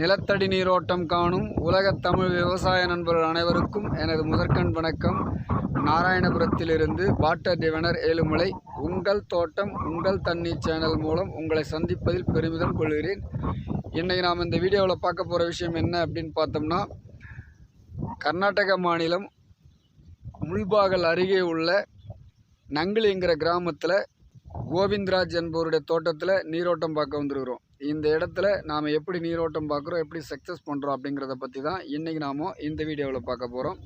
நிலத்தடி நீரோட்டம் காணும் உலகத் தமிழ் விவசாய நண்பர்கள் அனைவருக்கும் எனது முதற்கண் வணக்கம். நாராயணபுரத்திலிருந்து பாட்டர் டிவனர் ஏழுமலை உங்கள் தோட்டம் உங்கள் தண்ணீர் சேனல் மூலம் உங்களை சந்திப்பதில் பெருமிதம் கொள்கிறேன். இன்றைக்கி நாம் இந்த வீடியோவில் பார்க்க போகிற விஷயம் என்ன அப்படின்னு பார்த்தோம்னா கர்நாடக மாநிலம் முள்பாகல் அருகே உள்ள நங்கிலிங்கிற கிராமத்தில் கோவிந்தராஜ் என்பவருடைய தோட்டத்தில் நீரோட்டம் பார்க்க வந்திருக்கிறோம். இந்த இடத்துல நாம் எப்படி நீரோட்டம் பார்க்குறோம் எப்படி சக்ஸஸ் பண்ணுறோம் அப்படிங்கிறத பற்றி தான் இன்றைக்கி நாம் இந்த வீடியோவில் பார்க்க போகிறோம்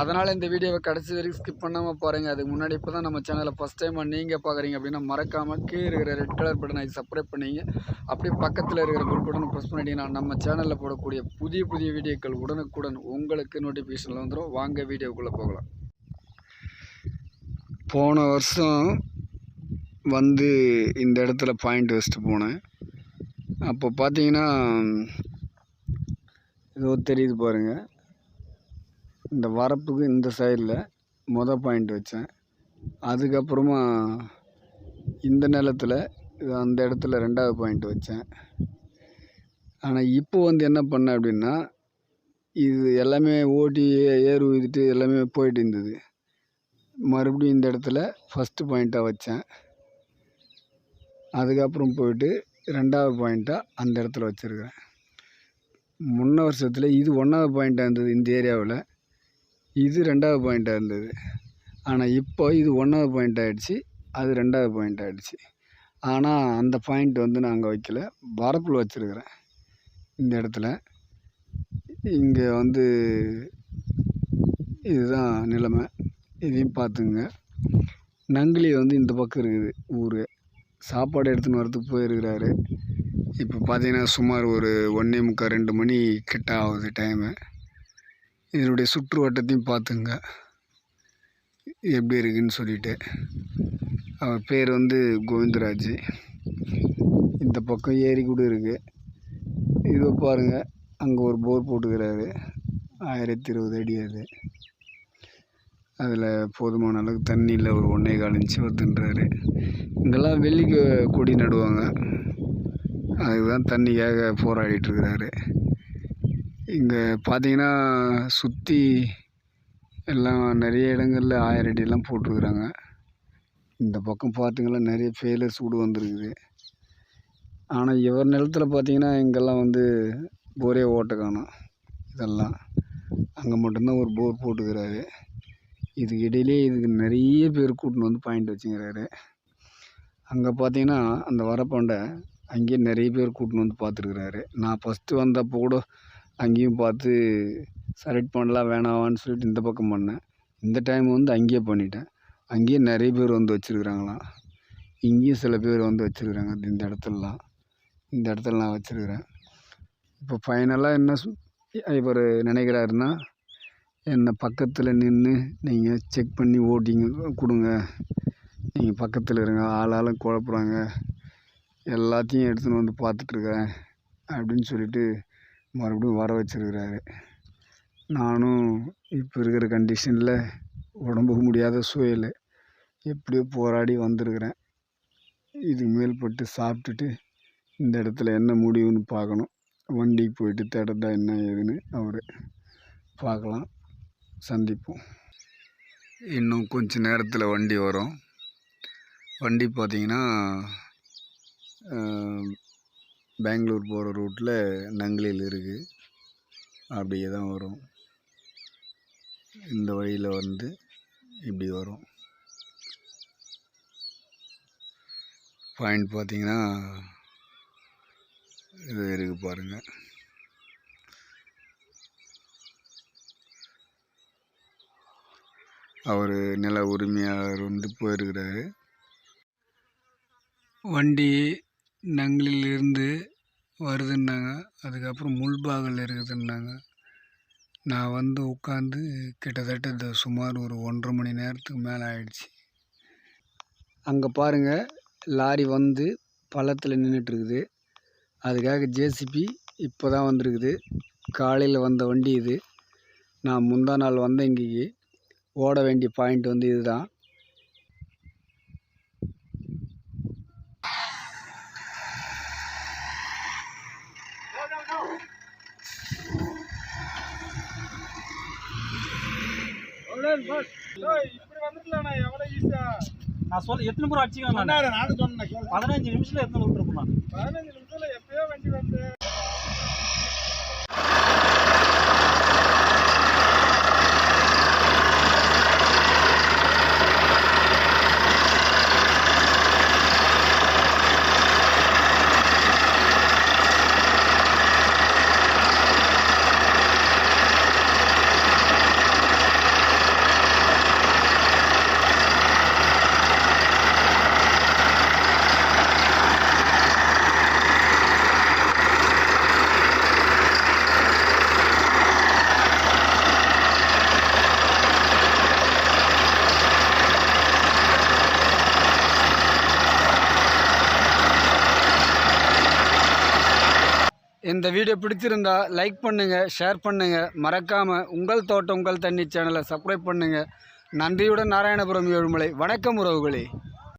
அதனால் இந்த வீடியோவை கடைசி வரைக்கும் ஸ்கிப் பண்ணாமல் பாருங்கள் அதுக்கு முன்னாடி இப்போ தான் நம்ம சேனலை ஃபஸ்ட் டைமாக நீங்கள் பார்க்குறீங்க அப்படின்னா மறக்காமல் கீழே இருக்கிற ரெட் கலர் பட்டனை சப்ஸ்கிரைப் பண்ணிங்க. அப்படியே பக்கத்தில் இருக்கிற பெல் பட்டனை ப்ரெஸ் பண்ணிட்டீங்கன்னா நம்ம சேனலில் போடக்கூடிய புதிய புதிய வீடியோக்கள் உடனுக்குடன் உங்களுக்கு நோட்டிஃபிகேஷனில் வந்துடும் வாங்க வீடியோக்குள்ளே போகலாம். போன வருஷம் வந்து இந்த இடத்துல பாயிண்ட் வச்சுட்டு போனேன். அப்போ பார்த்தீங்கன்னா ஏதோ தெரியுது பாருங்கள் இந்த வரப்புக்கு இந்த சைடில் மொதல் பாயிண்ட் வச்சேன். அதுக்கப்புறமா இந்த நிலத்தில் அந்த இடத்துல ரெண்டாவது பாயிண்ட் வச்சேன். ஆனால் இப்போ வந்து என்ன பண்ணேன் அப்படின்னா இது எல்லாமே ஓட்டி ஏறு உழுதுட்டு எல்லாமே போயிட்டு இருந்தது. மறுபடியும் இந்த இடத்துல ஃபஸ்ட்டு பாயிண்ட்டாக வச்சேன். அதுக்கப்புறம் போயிட்டு ரெண்டாவது பாயிண்ட்டாக அந்த இடத்துல வச்சுருக்கிறேன். முன்ன வருஷத்தில் இது ஒன்றாவது பாயிண்ட்டாக இருந்தது இந்த ஏரியாவில். இது ரெண்டாவது பாயிண்ட்டாக இருந்தது. ஆனால் இப்போ இது ஒன்றாவது பாயிண்ட் ஆகிடுச்சு அது ரெண்டாவது பாயிண்ட் ஆகிடுச்சு ஆனால் அந்த பாயிண்ட் வந்து நான் அங்கே வைக்கல. வரப்பில் வச்சுருக்கிறேன் இந்த இடத்துல. இங்கே வந்து இதுதான் நிலைமை. இதையும் பார்த்துங்க நங்கிலி வந்து இந்த பக்கம் இருக்குது ஊர். சாப்பாடு எடுத்துன்னு வரதுக்கு போயிருக்கிறாரு. இப்போ பார்த்தீங்கன்னா சுமார் ஒரு ஒன்றே முக்கால் ரெண்டு மணி கிட்ட ஆகுது டைமு இதனுடைய சுற்று வட்டத்தையும் பார்த்துங்க. எப்படி இருக்குன்னு சொல்லிட்டு. அவர் பேர் வந்து கோவிந்தராஜ். இந்த பக்கம் ஏரி கூட இருக்குது இதோ பாருங்கள் அங்கே ஒரு போர் போட்டுக்கிறாரு. ஆயிரத்தி இருபது அடி அது. அதில் போதுமான அளவுக்கு தண்ணியில் ஒரு ஒன்றே கால் இன்ச்சு வருதுன்றாரு இங்கெல்லாம் வெள்ளிக்கு கொடி நடுவாங்க. அதுக்கு தான் தண்ணிக்காக போராடிட்டுருக்கிறாரு இங்கே பார்த்தீங்கன்னா சுற்றி எல்லாம் நிறைய இடங்களில் ஆயிரம் அடியெல்லாம் போட்டிருக்குறாங்க. இந்த பக்கம் பார்த்தீங்கன்னா நிறைய ஃபெயிலர்ஸ் கூட வந்திருக்குது. ஆனால் இவர் நிலத்தில் பார்த்தீங்கன்னா இங்கெல்லாம் வந்து போரே ஓட்ட காணும் இதெல்லாம் அங்கே மட்டும்தான் ஒரு போர் போட்டுக்கிறாரு. இதுக்கு இடையிலே இதுக்கு நிறைய பேர் கூட்டின்னு வந்து பாயிண்ட் வச்சுக்கிறாரு. அங்கே பார்த்தீங்கன்னா அந்த வரப்பாண்டை அங்கேயே நிறைய பேர் கூட்டின்னு வந்து பார்த்துருக்குறாரு நான் ஃபஸ்ட்டு வந்தப்போ கூட அங்கேயும் பார்த்து செலக்ட் பண்ணலாம் வேணாவான்னு சொல்லிட்டு இந்த பக்கம் பண்ணேன். இந்த டைம் வந்து அங்கேயே பண்ணிட்டேன். அங்கேயே நிறைய பேர் வந்து வச்சுருக்குறாங்களாம். இங்கேயும் சில பேர் வந்து வச்சுருக்குறாங்க. இந்த இடத்துலலாம். இந்த இடத்துல நான் வச்சுருக்குறேன். இப்போ ஃபைனலாக என்ன இவர் நினைக்கிறாருன்னா என்னை பக்கத்தில் நின்று நீங்கள் செக் பண்ணி ஓட்டிங்க கொடுங்க. நீங்கள் பக்கத்தில் இருங்க. ஆள் ஆளும் குழப்புறாங்க எல்லாத்தையும் எடுத்துன்னு வந்து பார்த்துட்ருக்கேன் அப்படின்னு சொல்லிட்டு மறுபடியும் வர வச்சுருக்கிறாரு. நானும் இப்போ இருக்கிற கண்டிஷனில் உடம்புக்கு முடியாத சூழல். எப்படியோ போராடி வந்திருக்கிறேன். இதுக்கு மேல்பட்டு சாப்பிட்டுட்டு இந்த இடத்துல என்ன முடிவுன்னு பார்க்கணும். வண்டிக்கு போயிட்டு தேடதா என்ன ஏதுன்னு அவர் பார்க்கலாம். சந்திப்போம். இன்னும் கொஞ்ச நேரத்தில் வண்டி வரும். வண்டி பார்த்தீங்கன்னா பெங்களூர் போகிற ரூட்டில் நங்கலில் இருக்குது அப்படியே தான் வரும். இந்த வழியில் வந்து இப்படி வரும். பாயிண்ட் பார்த்தீங்கன்னா இது இருக்குது பாருங்கள் அவர் நில உரிமையாளர் வந்து போயிருக்கிறாரு. வண்டி நங்களிலிருந்து வருதுன்னாங்க. அதுக்கப்புறம் முள்பாகல் இருக்குதுன்னாங்க. நான் வந்து உட்காந்து கிட்டத்தட்ட இந்த சுமார் ஒரு ஒன்றரை மணி நேரத்துக்கு மேலே ஆயிடுச்சு. அங்கே பாருங்கள் லாரி வந்து பள்ளத்தில் நின்றுட்டுருக்குது அதுக்காக ஜேசிபி இப்போ தான் வந்திருக்குது. காலையில் வந்த வண்டி இது. நான் முந்தா நாள் வந்தேன் இங்கேக்கு. ஓட வேண்டிய பாயிண்ட் வந்து இதுதான். நான் சொல்ல எத்தனை பேர் அடிச்சுக்கலாம் பதினஞ்சு நிமிஷத்துல எத்தனை விட்டுருப்போம் பதினஞ்சு நிமிஷத்துல எப்பயோ வண்டி வந்து இந்த வீடியோ பிடிச்சிருந்தா லைக் பண்ணுங்கள் ஷேர் பண்ணுங்கள் மறக்காமல் உங்கள் தோட்டம் உங்கள் தண்ணி சேனலை சப்ஸ்கிரைப் பண்ணுங்கள் நன்றியுடன் நாராயணபுரம் ஏழுமலை. வணக்கம் உறவுகளே.